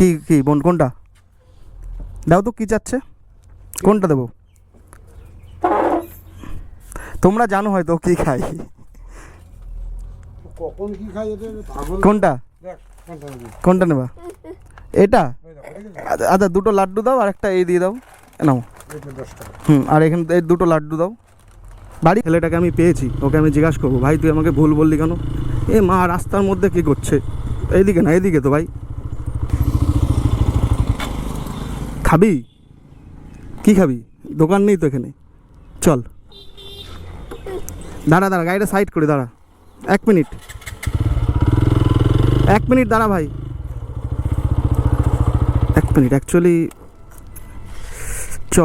কি কি বোন কোনটা? দাও তো কি চাচ্ছে? কোনটা দেবো? তোমরা জানো হয়তো কি খাই। কখন কি খাই কোনটা? কোনটা নেবা? এটা? আচ্ছা আচ্ছা, দুটো লাড্ডু দাও আর একটা এই দিয়ে দাও। নাও। হুম আর এখানে এই দুটো লাড্ডু দাও। বাড়ি ছেলেটাকে আমি পেয়েছি ওকে আমি জিজ্ঞাসা করব ভাই তুই আমাকে ভুল বললি কেন? এ মা রাস্তার মধ্যে কি করছে? এইদিকে না এইদিকে তো ভাই। খাবি? কি খাবি? দোকান নেই তো এখানে। চল। দাঁড়া দাঁড়া, গাড়িটা সাইড করে, দাঁড়া। এক মিনিট। এক মিনিট, দাঁড়া ভাই। এক মিনিট অ্যাকচুয়ালি চ।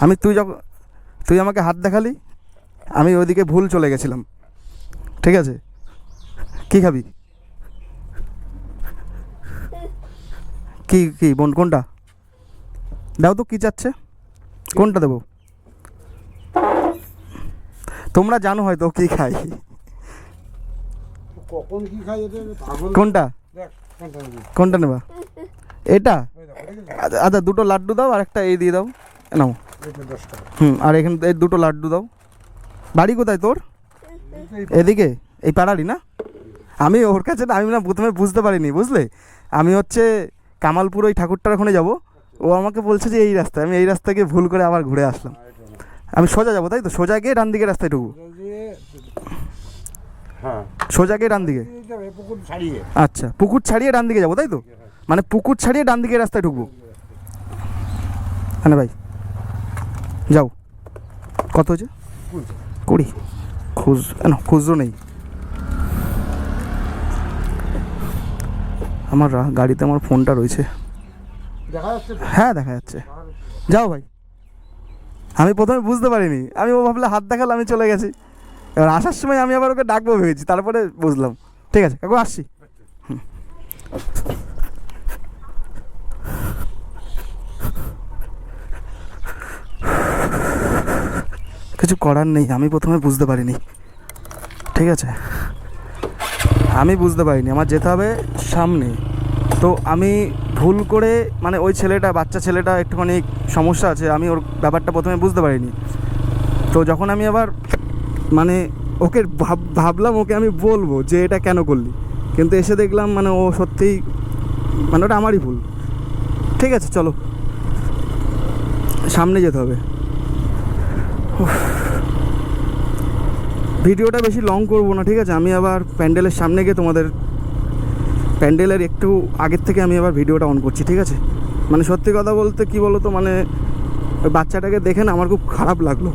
আমি, তুই যখন, তুই আমাকে হাত দেখালি, আমি ওইদিকে ভুল চলে গেছিলাম। ঠিক আছে? কি খাবি? কি কি বোন কোনটা? দাও তো কি চাচ্ছে? কোনটা দেবো? তোমরা জানো হয়তো কি খাই। কখন কি খাই এটা পাগল। কোনটা? কোনটা নেবি? এটা? আচ্ছা আচ্ছা দুটো লাড্ডু দাও আর একটা এই দিয়ে দাও। নাও। হুম আর এখানে এই দুটো লাড্ডু দাও। বাড়ি কোথায় তোর? এদিকে? এই পাড়ারই না? আমি ওর কাছে না আমি না প্রথমে বুঝতে পারিনি বুঝলে? আমি হচ্ছে কামালপুর ওই ঠাকুরটার ওখানে যাব। ও আমাকে বলছে যে এই রাস্তায়। আমি এই রাস্তা গিয়ে ভুল করে আবার ঘুরে আসলাম। আমি সোজা যাব তাই তো? সোজা গিয়ে ডান দিকে রাস্তায় ঢুকবো। হ্যাঁ। সোজা গিয়ে ডান দিকে। আচ্ছা পুকুর ছাড়িয়ে ডান দিকে যাব তাই তো? মানে পুকুর ছাড়িয়ে ডান দিকে রাস্তায় ঢুকবো। হ্যাঁ ভাই যাও। কত হয়েছে? কুড়ি। কুড়ি। খুচ না খুচরো নেই। আমার গাড়িতে আমার ফোনটা রয়েছে? হ্যাঁ দেখা যাচ্ছে। যাও ভাই। আমি প্রথমে বুঝতে পারিনি। আমি ও ভাবলে হাত দেখালে আমি চলে গেছি। এবার আসার সময় আমি আবার ওকে ডাকবো ভেবেছি তারপরে বুঝলাম। ঠিক আছে কাকু আসছি। কিছু করার নেই আমি প্রথমে বুঝতে পারিনি। ঠিক আছে। আমি বুঝতে পারিনি, আমার যেতে হবে সামনে। তো আমি ভুল করে মানে ওই ছেলেটা, বাচ্চা ছেলেটা একটুখানি সমস্যা আছে, আমি ওর ব্যাপারটা প্রথমে বুঝতে পারিনি। তো যখন আমি আবার মানে ওকে ভাব, ভাবলাম ওকে আমি বলব যে এটা কেন করলি, কিন্তু এসে দেখলাম মানে ও সত্যিই মানে ওটা আমারই ভুল। ঠিক আছে, চলো। সামনে যেতে হবে। ভিডিওটা বেশি লং করব না, ঠিক আছে? আমি আবার প্যান্ডেলের সামনে গিয়ে তোমাদের, প্যান্ডেলের একটু আগের থেকে আমি আবার ভিডিওটা অন করছি, ঠিক আছে? মানে সত্যি কথা বলতে কি বলো তো মানে ওই বাচ্চাটাকে দেখে না আমার খুব খারাপ লাগল।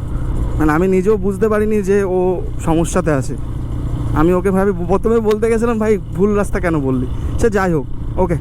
মানে আমি নিজেও বুঝতে পারিনি যে ও সমস্যাতে আছে। আমি ওকে ভাবি, প্রথমে বলতে গেছিলাম, ভাই, ভুল রাস্তা কেন বললি? সে যাই হোক ওকে